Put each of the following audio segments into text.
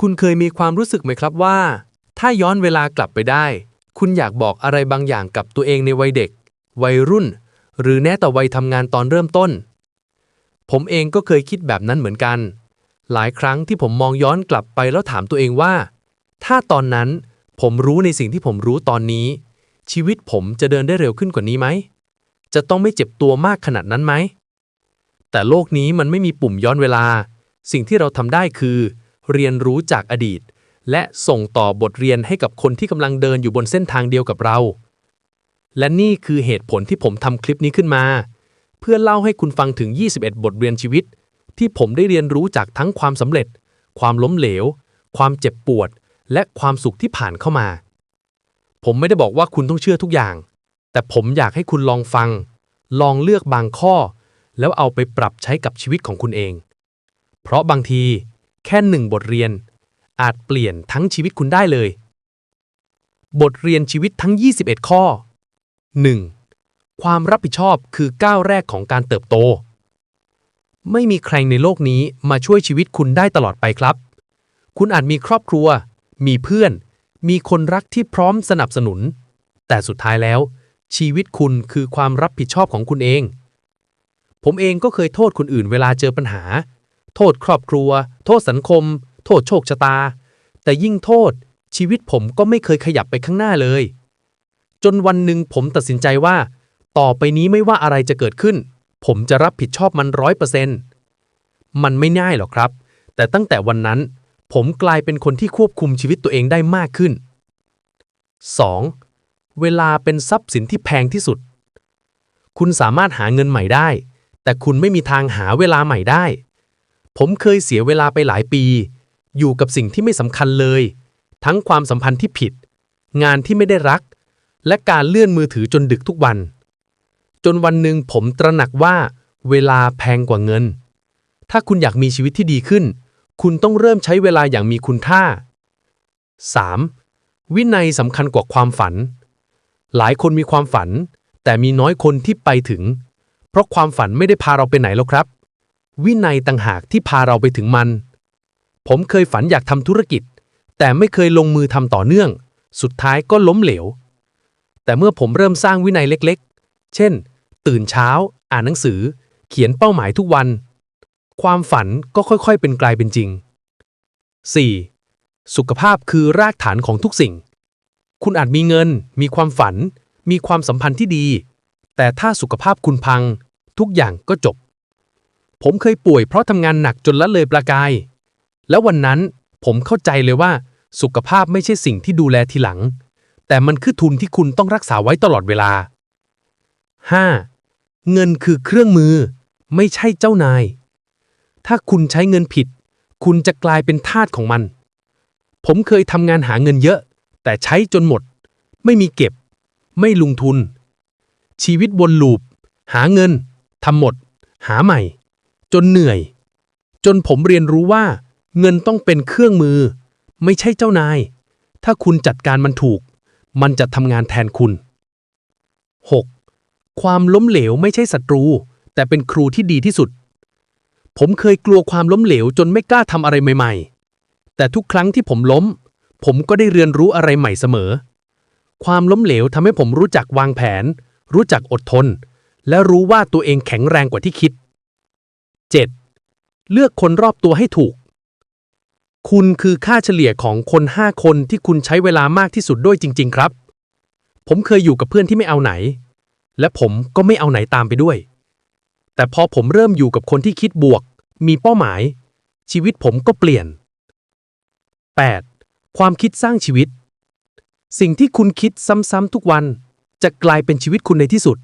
คุณเคยมีความรู้สึกไหมครับว่า ถ้าย้อนเวลากลับไปได้ คุณอยากบอกอะไรบางอย่างกับตัวเองในวัยเด็ก วัยรุ่น หรือแม้แต่วัยทำงานตอนเริ่มต้น ผมเองก็เคยคิดแบบนั้นเหมือนกัน หลายครั้งที่ผมมองย้อนกลับไปแล้วถามตัวเองว่า ถ้าตอนนั้นผมรู้ในสิ่งที่ผมรู้ตอนนี้ ชีวิตผมจะเดินได้เร็วขึ้นกว่านี้ไหม จะต้องไม่เจ็บตัวมากขนาดนั้นไหม แต่โลกนี้มันไม่มีปุ่มย้อนเวลา สิ่งที่เราทำได้คือ เรียนรู้จากอดีต และส่งต่อบทเรียนให้กับคนที่กำลังเดินอยู่บนเส้นทางเดียวกับเรา และนี่คือเหตุผลที่ผมทำคลิปนี้ขึ้นมา เพื่อเล่าให้คุณฟังถึง 21 บทเรียนชีวิต ที่ผมได้เรียนรู้จากทั้งความสำเร็จ ความล้มเหลว ความเจ็บปวด และความสุขที่ผ่านเข้ามา ผมไม่ได้บอกว่าคุณต้องเชื่อทุกอย่าง แต่ผมอยากให้คุณลองฟัง ลองเลือกบางข้อ แล้วเอาไปปรับใช้กับชีวิตของคุณเอง เพราะบางที แค่หนึ่งบทเรียน อาจเปลี่ยนทั้งชีวิตคุณได้เลย บทเรียนชีวิตทั้ง 21 ข้อ 1. ความรับผิดชอบคือก้าวแรกของการเติบโต ไม่มีใครในโลกนี้มาช่วยชีวิตคุณได้ตลอดไปครับ คุณอาจมีครอบครัว มีเพื่อน มีคนรักที่พร้อมสนับสนุน แต่สุดท้ายแล้ว ชีวิตคุณคือความรับผิดชอบของคุณเอง ผมเองก็เคยโทษคนอื่นเวลาเจอปัญหา โทษครอบครัว โทษสังคม โทษโชคชะตา แต่ยิ่งโทษ ชีวิตผมก็ไม่เคยขยับไปข้างหน้าเลย จนวันหนึ่งผมตัดสินใจว่า ต่อไปนี้ไม่ว่าอะไรจะเกิดขึ้น ผมจะรับผิดชอบมันร้อยเปอร์เซ็นต์มันไม่ง่ายหรอกครับ แต่ตั้งแต่วันนั้น ผมกลายเป็นคนที่ควบคุมชีวิตตัวเองได้มากขึ้น 2. เวลาเป็นทรัพย์สินที่แพงที่สุด คุณสามารถหาเงินใหม่ได้ แต่คุณไม่มีทางหาเวลาใหม่ได้ ผมเคยเสียเวลาไปหลายปี อยู่กับสิ่งที่ไม่สำคัญเลย ทั้งความสัมพันธ์ที่ผิด งานที่ไม่ได้รัก และการเลื่อนมือถือจนดึกทุกวัน จนวันหนึ่งผมตระหนักว่า เวลาแพงกว่าเงิน ถ้าคุณอยากมีชีวิตที่ดีขึ้น คุณต้องเริ่มใช้เวลาอย่างมีคุณค่า 3. วินัยสำคัญกว่าความฝัน หลายคนมีความฝัน แต่มีน้อยคนที่ไปถึง เพราะความฝันไม่ได้พาเราไปไหนหรอกครับ วินัยต่างหากที่พาเราไปถึงมัน ผมเคยฝันอยากทำธุรกิจ แต่ไม่เคยลงมือทำต่อเนื่อง สุดท้ายก็ล้มเหลว แต่เมื่อผมเริ่มสร้างวินัยเล็กๆ เช่น ตื่นเช้า อ่านหนังสือ เขียนเป้าหมายทุกวัน ความฝันก็ค่อยๆ เป็นกลายเป็นจริง 4. สุขภาพคือรากฐานของทุกสิ่ง คุณอาจมีเงิน มีความฝัน มีความสัมพันธ์ที่ดี แต่ถ้าสุขภาพคุณพัง ทุกอย่างก็จบ ผมเคยป่วยเพราะทำงานหนักจนละเลยประกาย แล้ววันนั้นผมเข้าใจเลยว่า สุขภาพไม่ใช่สิ่งที่ดูแลทีหลัง แต่มันคือทุนที่คุณต้องรักษาไว้ตลอดเวลา 5. เงินคือเครื่องมือ ไม่ใช่เจ้านาย ถ้าคุณใช้เงินผิด คุณจะกลายเป็นทาสของมัน ผมเคยทำงานหาเงินเยอะ แต่ใช้จนหมด ไม่มีเก็บ ไม่ลงทุน ชีวิตวนลูป หาเงินทำหมด หาใหม่ จนเหนื่อย จนผมเรียนรู้ว่า เงินต้องเป็นเครื่องมือ ไม่ใช่เจ้านาย ถ้าคุณจัดการมันถูก มันจะทำงานแทนคุณ 6. ความล้มเหลวไม่ใช่ศัตรู แต่เป็นครูที่ดีที่สุด ผมเคยกลัวความล้มเหลวจนไม่กล้าทำอะไรใหม่ๆ แต่ทุกครั้งที่ผมล้ม ผมก็ได้เรียนรู้อะไรใหม่เสมอ ความล้มเหลวทำให้ผมรู้จักวางแผน รู้จักอดทน และรู้ว่าตัวเองแข็งแรงกว่าที่คิด เลือกคนรอบตัวให้ถูก คุณคือค่าเฉลี่ยของคน 5 คนที่คุณใช้เวลามากที่สุดด้วยจริง ๆ ครับ ผมเคยอยู่กับเพื่อนที่ไม่เอาไหน และผมก็ไม่เอาไหนตามไปด้วย แต่พอผมเริ่มอยู่กับคนที่คิดบวก มีเป้าหมาย ชีวิตผมก็เปลี่ยน 8. ความคิดสร้างชีวิต สิ่งที่คุณคิดซ้ำๆทุกวันจะกลายเป็นชีวิตคุณในที่สุด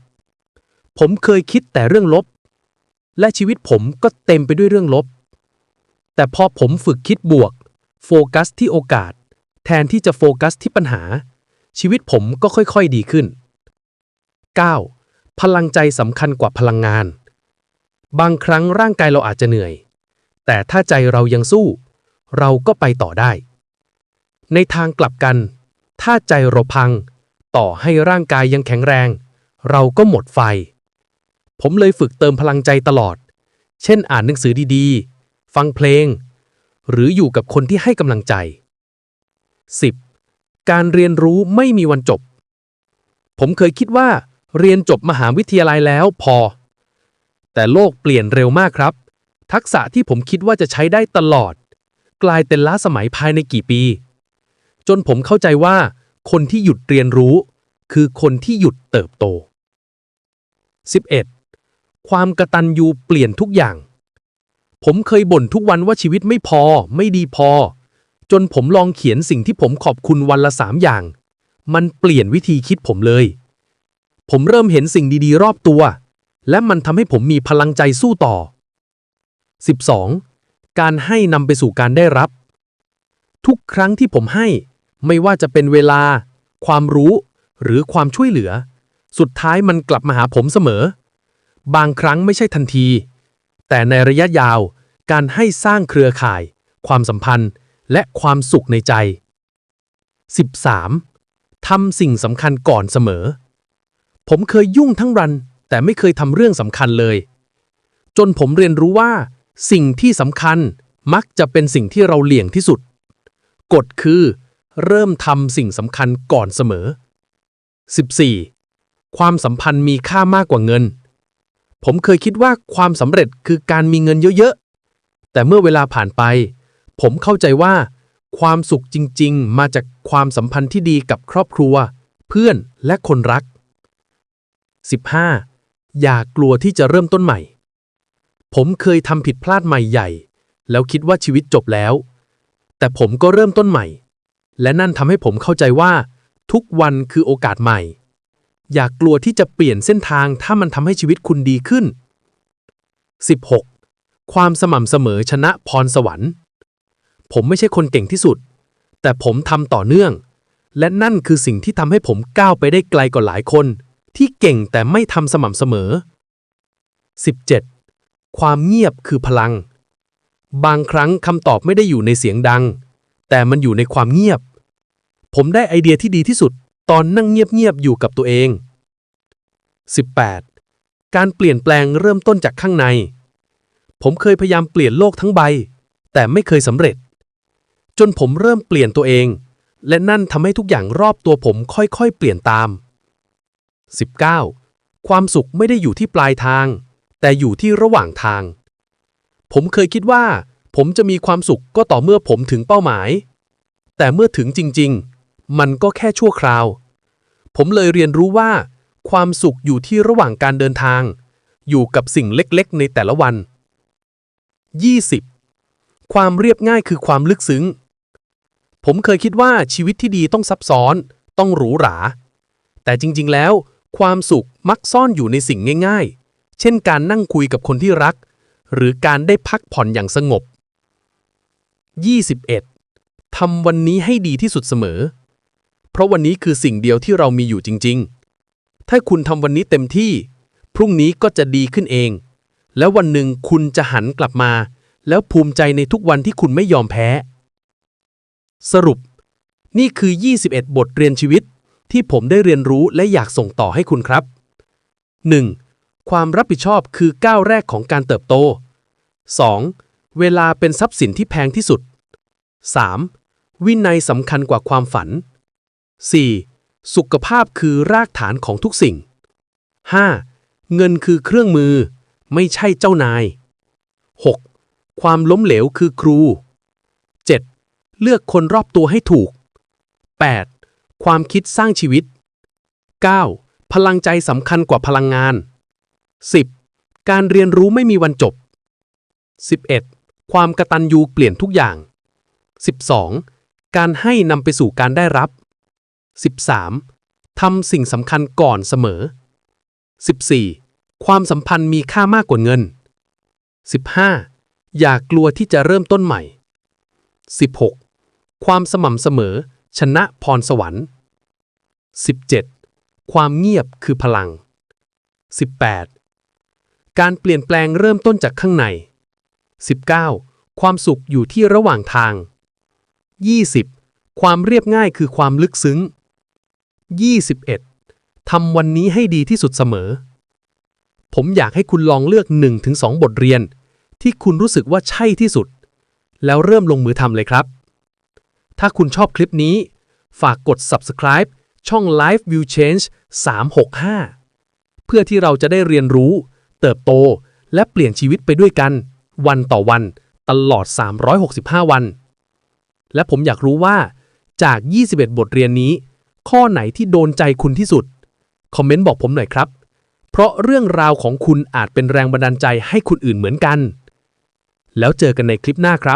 ผมเคยคิดแต่เรื่องลบ และชีวิตผมก็เต็มไปด้วยเรื่องลบ แต่พอผมฝึกคิดบวก โฟกัสที่โอกาส แทนที่จะโฟกัสที่ปัญหา ชีวิตผมก็ค่อยๆดีขึ้น 9. พลังใจสำคัญกว่าพลังงาน บางครั้งร่างกายเราอาจจะเหนื่อย แต่ถ้าใจเรายังสู้ เราก็ไปต่อได้ ในทางกลับกัน ถ้าใจเราพัง ต่อให้ร่างกายยังแข็งแรง เราก็หมดไฟ ผมเลยฝึกเติมพลังใจตลอด เช่นอ่านหนังสือดีๆ ฟังเพลง หรืออยู่กับคนที่ให้กำลังใจ 10. การเรียนรู้ไม่มีวันจบ ผมเคยคิดว่า เรียนจบมหาวิทยาลัยแล้วพอ แต่โลกเปลี่ยนเร็วมากครับ ทักษะที่ผมคิดว่าจะใช้ได้ตลอด กลายเป็นล้าสมัยภายในกี่ปี จนผมเข้าใจว่า คนที่หยุดเรียนรู้ คือคนที่หยุดเติบโต 11. ความกระตันยูเปลี่ยนทุกอย่าง ผมเคยบ่นทุกวันว่าชีวิตไม่พอ ไม่ดีพอ จนผมลองเขียนสิ่งที่ผมขอบคุณวันละสามอย่าง มันเปลี่ยนวิธีคิดผมเลย ผมเริ่มเห็นสิ่งดีๆ รอบตัว และมันทำให้ผมมีพลังใจสู้ต่อ 12. การให้นำไปสู่การได้รับ ทุกครั้งที่ผมให้ ไม่ว่าจะเป็นเวลา ความรู้ หรือความช่วยเหลือ สุดท้ายมันกลับมาหาผมเสมอ บางครั้งไม่ใช่ทันที แต่ในระยะยาวการให้สร้างเครือข่าย ความสัมพันธ์ และความสุขในใจ 13. ทำสิ่งสำคัญก่อนเสมอ ผมเคยยุ่งทั้งรัน แต่ไม่เคยทำเรื่องสำคัญเลย จนผมเรียนรู้ว่า สิ่งที่สำคัญมักจะเป็นสิ่งที่เราเลี่ยงที่สุด กฎคือ เริ่มทำสิ่งสำคัญก่อนเสมอ 14. ความสัมพันธ์มีค่ามากกว่าเงิน ผมเคยคิดว่าความสำเร็จคือการมีเงินเยอะๆ แต่เมื่อเวลาผ่านไป ผมเข้าใจว่า ความสุขจริงๆ มาจากความสัมพันธ์ที่ดีกับครอบครัว เพื่อนและคนรัก 15. อย่ากลัวที่จะเริ่มต้นใหม่ ผมเคยทำผิดพลาดใหม่ใหญ่ แล้วคิดว่าชีวิตจบแล้ว แต่ผมก็เริ่มต้นใหม่ และนั่นทำให้ผมเข้าใจว่า ทุกวันคือโอกาสใหม่ อย่ากกลัวที่จะเปลี่ยนเส้นทางถ้ามันทำให้ชีวิตคุณดีขึ้น 16. ความสม่ำเสมอชนะพรสวรรค์ ผมไม่ใช่คนเก่งที่สุด แต่ผมทำต่อเนื่อง และนั่นคือสิ่งที่ทำให้ผมก้าวไปได้ไกลกว่าหลายคน ที่เก่งแต่ไม่ทำสม่ำเสมอ 17. ความเงียบคือพลัง บางครั้งคำตอบไม่ได้อยู่ในเสียงดัง แต่มันอยู่ในความเงียบ ผมได้ไอเดียที่ดีที่สุด ตอนนั่งเงียบๆอยู่กับตัวเอง 18. การเปลี่ยนแปลงเริ่มต้นจากข้างใน ผมเคยพยายามเปลี่ยนโลกทั้งใบ แต่ไม่เคยสำเร็จ จนผมเริ่มเปลี่ยนตัวเอง และนั่นทำให้ทุกอย่างรอบตัวผมค่อยๆ เปลี่ยนตาม 19. ความสุขไม่ได้อยู่ที่ปลายทาง แต่อยู่ที่ระหว่างทาง ผมเคยคิดว่า ผมจะมีความสุขก็ต่อเมื่อผมถึงเป้าหมาย แต่เมื่อถึงจริง ๆ มันก็แค่ชั่วคราว ผมเลยเรียนรู้ว่า ความสุขอยู่ที่ระหว่างการเดินทาง อยู่กับสิ่งเล็กๆ ในแต่ละวัน 20. ความเรียบง่ายคือความลึกซึ้ง ผมเคยคิดว่าชีวิตที่ดีต้องซับซ้อน ต้องหรูหรา แต่จริงๆแล้ว ความสุขมักซ่อนอยู่ในสิ่งง่ายๆ เช่นการนั่งคุยกับคนที่รัก หรือการได้พักผ่อนอย่างสงบ 21. ทำวันนี้ให้ดีที่สุดเสมอ เพราะวันนี้คือสิ่งเดียวที่เรามีอยู่จริง ๆ ถ้าคุณทำวันนี้เต็มที่ พรุ่งนี้ก็จะดีขึ้นเอง แล้ววันหนึ่งคุณจะหันกลับมา แล้วภูมิใจในทุกวันที่คุณไม่ยอมแพ้ สรุป นี่คือ 21 บทเรียนชีวิต ที่ผมได้เรียนรู้และอยากส่งต่อให้คุณครับ 1. ความรับผิดชอบคือก้าวแรกของการเติบโต 2. เวลาเป็นทรัพย์สินที่แพงที่สุด 3. วินัยสำคัญกว่าความฝัน 4. สุขภาพคือรากฐานของทุกสิ่ง 5. เงินคือเครื่องมือ ไม่ใช่เจ้านาย 6. ความล้มเหลวคือครู 7. เลือกคนรอบตัวให้ถูก 8. ความคิดสร้างชีวิต 9. พลังใจสำคัญกว่าพลังงาน 10. การเรียนรู้ไม่มีวันจบ 11. ความกระตันยูเปลี่ยนทุกอย่าง 12. การให้นำไปสู่การได้รับ 13. ทำสิ่งสำคัญก่อนเสมอ 14. ความสัมพันธ์มีค่ามากกว่าเงิน 15. อย่ากลัวที่จะเริ่มต้นใหม่ 16. ความสม่ำเสมอ ชนะพรสวรรค์ 17. ความเงียบคือพลัง 18. การเปลี่ยนแปลงเริ่มต้นจากข้างใน 19. ความสุขอยู่ที่ระหว่างทาง 20. ความเรียบง่ายคือความลึกซึ้ง 21. ทำวันนี้ให้ดีที่สุดเสมอ ผมอยากให้คุณลองเลือก 1-2 บทเรียน ที่คุณรู้สึกว่าใช่ที่สุด แล้วเริ่มลงมือทำเลยครับ ถ้าคุณชอบคลิปนี้ ฝากกด subscribe ช่อง Life View Change 365 เพื่อที่เราจะได้เรียนรู้ เติบโต และเปลี่ยนชีวิตไปด้วยกัน วันต่อวัน ตลอด 365 วัน และผมอยากรู้ว่าจาก 21 บทเรียนนี้ ข้อไหนที่โดนใจคุณที่สุด คอมเมนต์บอกผมหน่อยครับ เพราะเรื่องราวของคุณอาจเป็นแรงบันดาลใจให้คนอื่นเหมือนกัน แล้วเจอกันในคลิปหน้าครับ